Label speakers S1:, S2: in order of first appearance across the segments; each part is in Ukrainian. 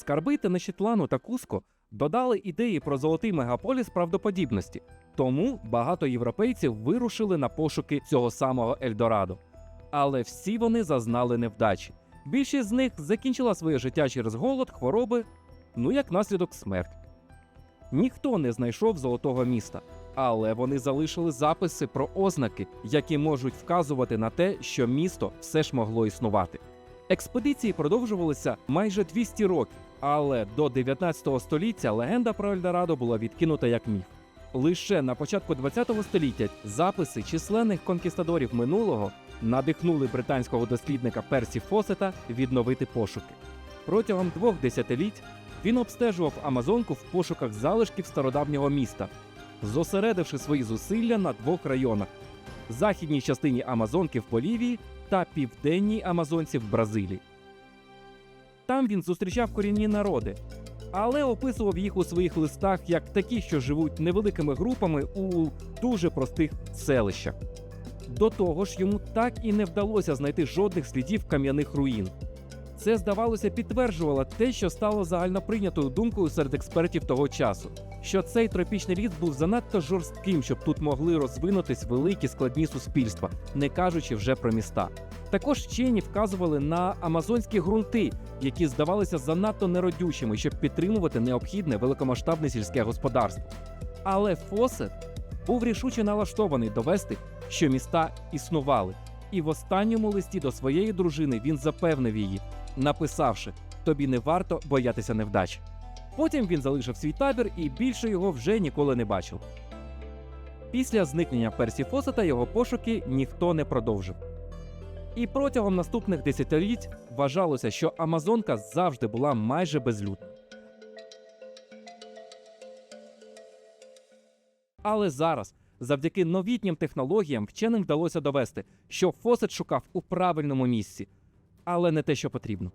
S1: Скарби Тенещитлану та Куско додали ідеї про золотий мегаполіс правдоподібності, тому багато європейців вирушили на пошуки цього самого Ельдорадо. Але всі вони зазнали невдачі. Більшість з них закінчила своє життя через голод, хвороби, ну як наслідок смерть. Ніхто не знайшов золотого міста, але вони залишили записи про ознаки, які можуть вказувати на те, що місто все ж могло існувати. Експедиції продовжувалися майже 200 років, але до 19 століття легенда про Ельдорадо була відкинута як міф. Лише на початку 20 століття записи численних конкістадорів минулого надихнули британського дослідника Персі Фосета відновити пошуки. Протягом двох десятиліть він обстежував Амазонку в пошуках залишків стародавнього міста, зосередивши свої зусилля на двох районах: західній частині Амазонки в Болівії та південній Амазонці в Бразилії. Там він зустрічав корінні народи, але описував їх у своїх листах як такі, що живуть невеликими групами у дуже простих селищах. До того ж, йому так і не вдалося знайти жодних слідів кам'яних руїн. Це, здавалося, підтверджувало те, що стало загальноприйнятою думкою серед експертів того часу, що цей тропічний ліс був занадто жорстким, щоб тут могли розвинутись великі складні суспільства, не кажучи вже про міста. Також вчені вказували на амазонські ґрунти, які здавалися занадто неродючими, щоб підтримувати необхідне великомасштабне сільське господарство. Але Фосет був рішуче налаштований довести, що міста існували, і в останньому листі до своєї дружини він запевнив її, написавши: тобі не варто боятися невдач. Потім він залишив свій табір і більше його вже ніколи не бачив. Після зникнення Персі Фосета його пошуки ніхто не продовжив. І протягом наступних десятиліть вважалося, що Амазонка завжди була майже безлюдна. Але зараз, завдяки новітнім технологіям, вченим вдалося довести, що Фосет шукав у правильному місці, але не те, що потрібно.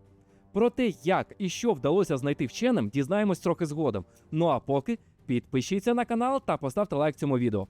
S1: Про те, як і що вдалося знайти вченим, дізнаємось трохи згодом. Ну а поки підпишіться на канал та поставте лайк цьому відео.